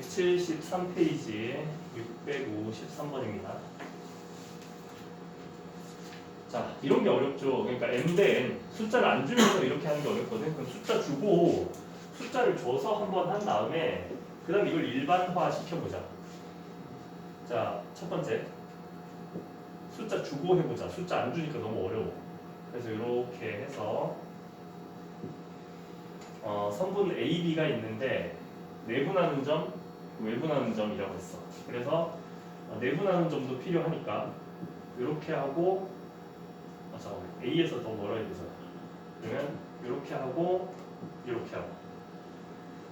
173페이지 653번입니다. 자, 이런 게 어렵죠. 그러니까 m 대 n 숫자를 안 주면서 이렇게 하는 게 어렵거든. 그럼 숫자 주고 숫자를 줘서 한번 한 다음에 그다음 이걸 일반화 시켜보자. 자, 첫 번째 숫자 주고 해보자. 숫자 안 주니까 너무 어려워. 그래서 이렇게 해서 어, 선분 A, B가 있는데 내분하는 점, 외분하는 점이라고 했어. 그래서 어, 내분하는 점도 필요하니까 이렇게 하고 아 잠깐만 A에서 더 멀어야 되잖아. 그러면 이렇게 하고 이렇게 하고.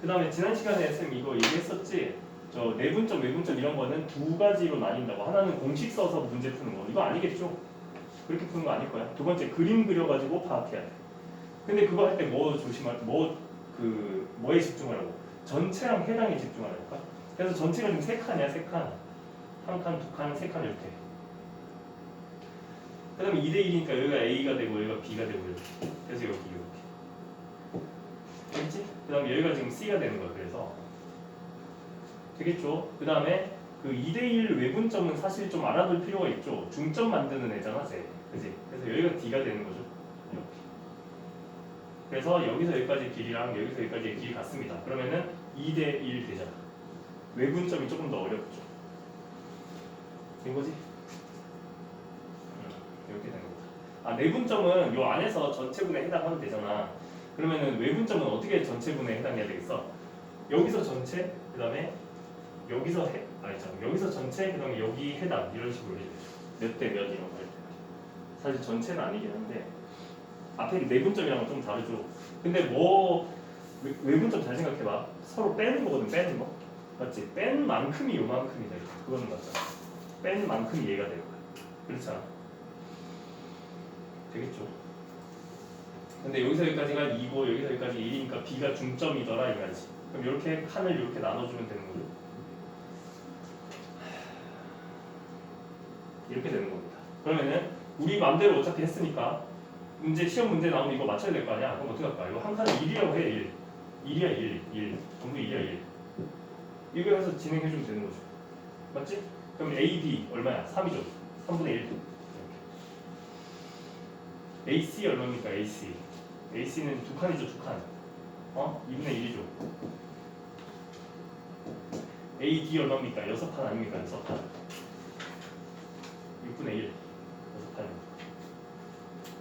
그 다음에 지난 시간에 쌤 이거 얘기했었지. 저 내분점, 외분점 이런 거는 두 가지로 나뉜다고. 하나는 공식 써서 문제 푸는 거. 이거 아니겠죠? 그렇게 푸는 거 아닐 거야. 두 번째 그림 그려가지고 파악해야 돼. 근데 그거 할 때 뭐 조심할, 뭐 그 뭐에 집중하라고? 전체랑 해당에 집중하라니까. 그래서 전체가 지금 세 칸이야, 세 칸. 한 칸, 두 칸, 세 칸 이렇게. 그 다음에 2대 1이니까 여기가 A가 되고 여기가 B가 되고 이렇게. 그래서 여기 이렇게. 알겠지? 그 다음에 여기가 지금 C가 되는 거야. 그래서 되겠죠? 그 다음에 그 2대 1 외분점은 사실 좀 알아둘 필요가 있죠. 중점 만드는 애잖아, 쟤. 그지? 그래서 여기가 D가 되는 거죠. 이렇게. 그래서 여기서 여기까지 길이랑 여기서 여기까지의 길이 같습니다. 그러면은 2대 1 되잖아. 외분점이 조금 더 어렵죠. 된 거지? 음, 이렇게 된 겁니다. 아, 내분점은 요 안에서 전체분에 해당하면 되잖아. 그러면은 외분점은 어떻게 전체분에 해당해야 되겠어? 여기서 전체, 그 다음에 여기서 해, 아니 참 여기서 전체, 그 다음에 여기 해당 이런 식으로. 몇 대 몇 이런 거할 때. 사실 전체는 아니긴 한데 앞에 내분점이랑은 좀 다르죠. 근데 뭐 외- 외분점 잘 생각해봐. 서로 빼는 거거든, 빼는 거. 맞지? 뺀 만큼이 요만큼이다. 이거. 그거는 맞잖아. 뺀 만큼이 얘가 거야. 그렇잖아. 되겠죠. 근데 여기서 여기까지가 2고 여기서 여기까지 1이니까 B가 중점이더라 이 말이지. 그럼 이렇게 칸을 이렇게 나눠주면 되는 거죠. 이렇게 되는 겁니다. 그러면은 우리 맘대로 어차피 했으니까 문제 시험 문제 나오면 이거 맞춰야 될 거 아니야? 그럼 어떻게 할까? 이거 한 칸을 1이라고 해 1. 1이야 1, 1. 전부 1이야 1. 이거 해서 진행해 주면 되는 거죠. 맞지? 그럼 A, B 얼마야? 3이죠. 3분의 1. 이렇게. AC 얼마입니까? AC. AC는 두 칸이죠, 두 칸. 어? 2분의 1이죠. AD 얼마입니까? 여섯 칸 아닙니까? 여섯 칸. 6분의 1. 여섯 칸입니다.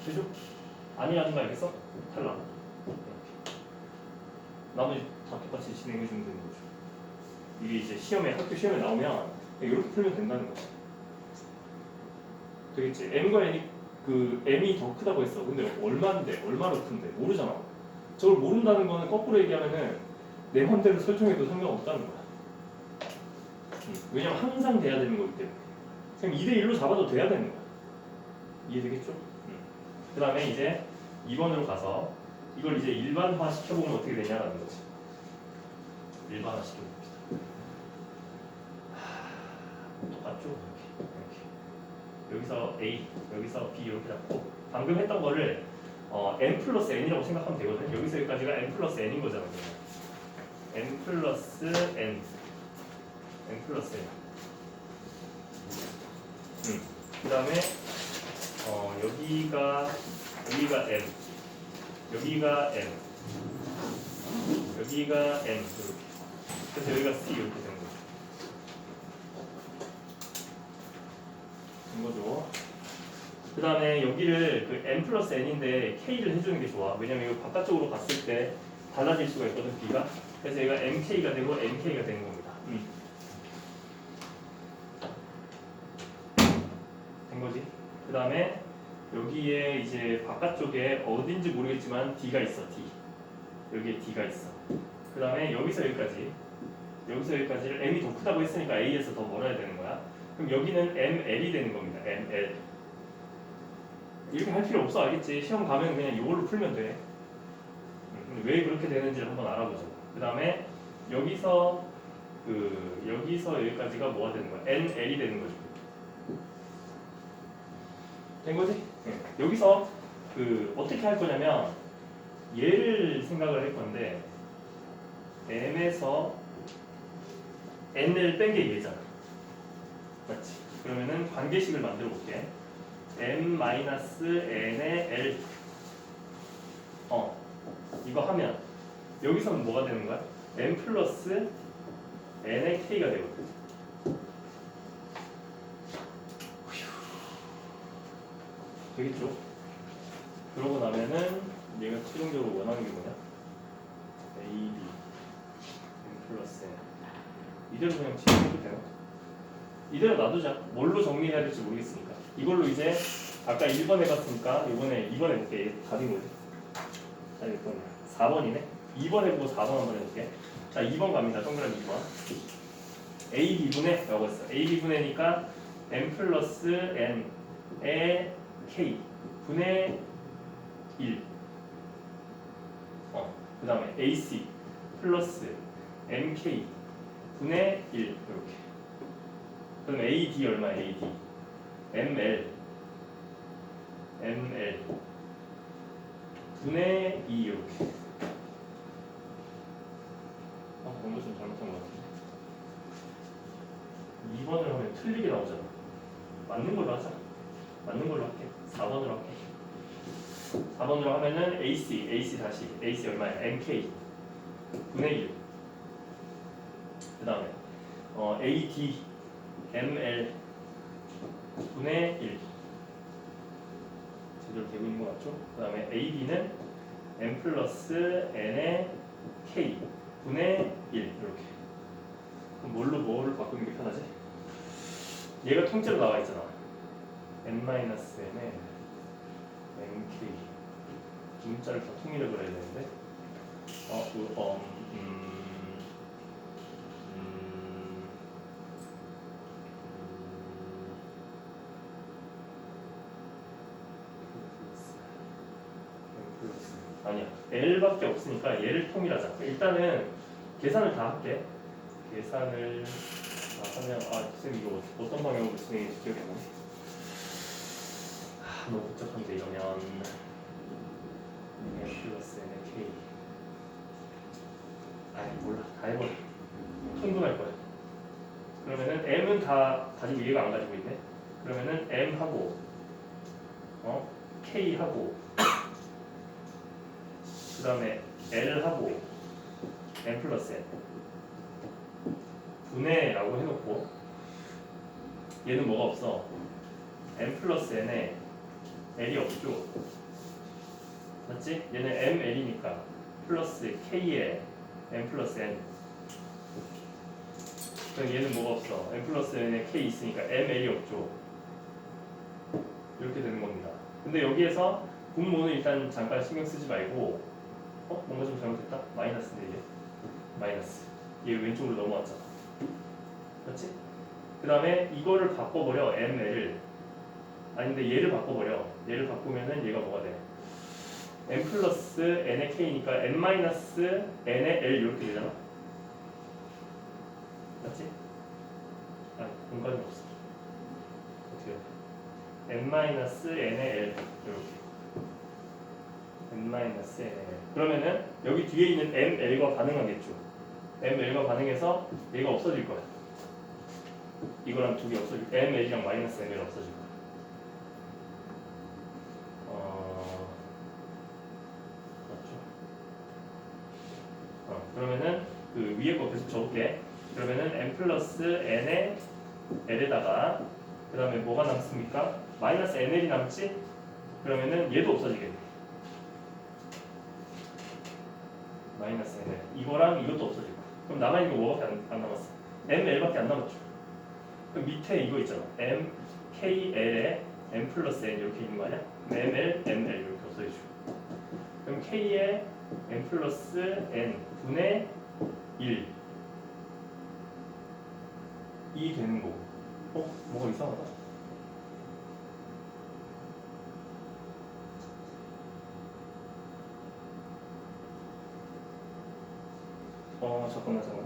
되죠? 아니 하는 거 알겠어? 탈락. 나머지 다 똑같이 진행해 주면 되는 거죠. 이게 이제 시험에 학교 시험에 나오면 이렇게 풀면 된다는 거야. 되겠지? m과 n이 그 m이 더 크다고 했어. 근데 얼마인데? 얼마로 큰데? 모르잖아. 저걸 모른다는 거는 거꾸로 얘기하면은 내 맘대로 설정해도 상관없다는 거야. 음, 왜냐면 항상 돼야 되는 거기 때문에. 그냥 2대 1로 잡아도 돼야 되는 거야. 이해되겠죠? 음. 그 다음에 이제 2번으로 가서 이걸 이제 일반화 시켜보면 어떻게 되냐라는 거지. 일반화 시켜봅시 똑같죠? 이렇게, 이렇게. 여기서 A, 여기서 B 이렇게 잡고 방금 했던 거를 어, n 플러스 n이라고 생각하면 되거든요. 여기서 여기까지가 n 플러스 n인 거잖아요. n 플러스 n, n 플러스 n. 음. 그 다음에 어, 여기가 여기가 n, 여기가 n, 여기가 n 이렇게. 그래서 여기가 c 이렇게 되는 거죠. 된 거죠. 그 다음에 여기를 그 n 플러스 n인데 k를 해주는 게 좋아. 왜냐면 이거 바깥쪽으로 갔을 때 달라질 수가 있거든 b가. 그래서 얘가 mk가 되고 nk가 되는 겁니다. 음. 된 거지. 그 다음에 여기에 이제 바깥쪽에 어딘지 모르겠지만 d가 있어 d. 여기에 d가 있어. 그 다음에 여기서 여기까지 여기서 여기까지를 m이 더 크다고 했으니까 a에서 더 멀어야 되는 거야. 그럼 여기는 ml이 되는 겁니다. ml. 이렇게 할 필요 없어 알겠지? 시험 가면 그냥 이걸로 풀면 돼. 음, 왜 그렇게 되는지를 한번 알아보자. 그 다음에 여기서 그 여기서 여기까지가 뭐가 되는 거야? nl이 되는 거죠. 된 거지? 네. 여기서 그 어떻게 할 거냐면 얘를 생각을 할 건데 m에서 n을 뺀 게 얘잖아. 맞지? 그러면은 관계식을 만들어 볼게. m 마이너스 n의 l 어 이거 하면 여기서는 뭐가 되는 거야? m 플러스 n의 k가 되거든. 되겠죠? 그러고 나면은 얘가 최종적으로 원하는 게 뭐냐? a b m 플러스 n 이대로 그냥 진행해도 되나? 이대로 놔두자. 뭘로 정리해야 될지 모르겠으니까. 이걸로 이제 아까 1번 해봤으니까 이번에 2번 해볼게. 얘 답이 뭐지? 자, 몇 번이야? 4번이네? 2번 해보고 4번 한번 해볼게. 자, 2번 갑니다. 동그라미 2번. a b분의 라고 했어. a b분의니까 m 플러스 n의 k 분의 1. 어, 그 다음에 ac 플러스 mk 분의 1 이렇게. 그럼 AD 얼마야? AD ML ML 분의 2 이렇게. 아, 뭔가 좀 잘못한 것 같은데. 2번을 하면 틀리게 나오잖아. 맞는 걸로 하자. 맞는 걸로 할게. 4번으로 할게. 4번으로 하면은 AC, AC 다시. AC 얼마야? MK 분의 1. 그 다음에 어, AD ML 분의 1 제대로 되고 있는 것 같죠? 그 다음에 AB는 M 플러스 N의 K 분의 1 이렇게. 그럼 뭘로 뭐를 바꾸는 게 편하지? 얘가 통째로 나와 있잖아. N 마이너스 N에 MK 문자를 다 통일해 버려야 되는데. 어, 그, 어, 음, 음, 아니야 L밖에 없으니까 얘를 통일하자. 일단은 계산을 다 할게. 계산을 다 하면 아 선생님 이거 어떤 방향으로 진행할지 기억이 안 나네. 아 너무 복잡한데 이러면. M 플러스 N의 K. 아이 몰라. 다 해버려. 통분할 거야. 그러면은 M은 다 가지고 얘가 안 가지고 있네. 그러면은 M 하고 어? K 하고 그 다음에 L 하고 N 플러스 N. 분해라고 해놓고 얘는 뭐가 없어? N 플러스 N에 L이 없죠. 맞지? 얘는 ML이니까 플러스 K에 N 플러스 N. 그럼 얘는 뭐가 없어? N 플러스 N에 K 있으니까 ML이 없죠. 이렇게 되는 겁니다. 근데 여기에서 분모는 일단 잠깐 신경 쓰지 말고 어? 뭔가 좀 잘못했다? 마이너스인데 이게 마이너스 얘 왼쪽으로 넘어왔잖아 그렇지? 그 다음에 이거를 바꿔버려 ML을 아닌데 얘를 바꿔버려 얘를 바꾸면은 얘가 뭐가 돼? n 플러스 n의 k니까 n 마이너스 n의 l 이렇게 되잖아 맞지? 아니 공간이 없어 어떻게 해? n 마이너스 n의 l 이렇게 n-nl 그러면은 여기 뒤에 있는 ml과 반응하겠죠. Ml과 반응해서 얘가 없어질 거야. 이거랑 두 개 없어질 거야. Ml이랑 마이너스 ml 없어질 거야. 어... 맞죠? 어, 그러면은 그 위에 거 계속 적을게. 그러면은 m 플러스 n의 l에다가 그 다음에 뭐가 남습니까? 마이너스 nl이 남지? 그러면은 얘도 없어지겠네 마이너스 n 이거랑 이것도 없어지고. 그럼 남아있는 거 뭐밖에 안, 안 남았어? ml밖에 안 남았죠. 그럼 밑에 이거 있잖아. M kl에 m 플러스 n 이렇게 있는 거 아니야? ml, ml 이렇게 없어지죠. 그럼 k에 m 플러스 n 분의 1이 되는 거고. 어? 뭐가 이상하다 어 잠깐만 잠깐만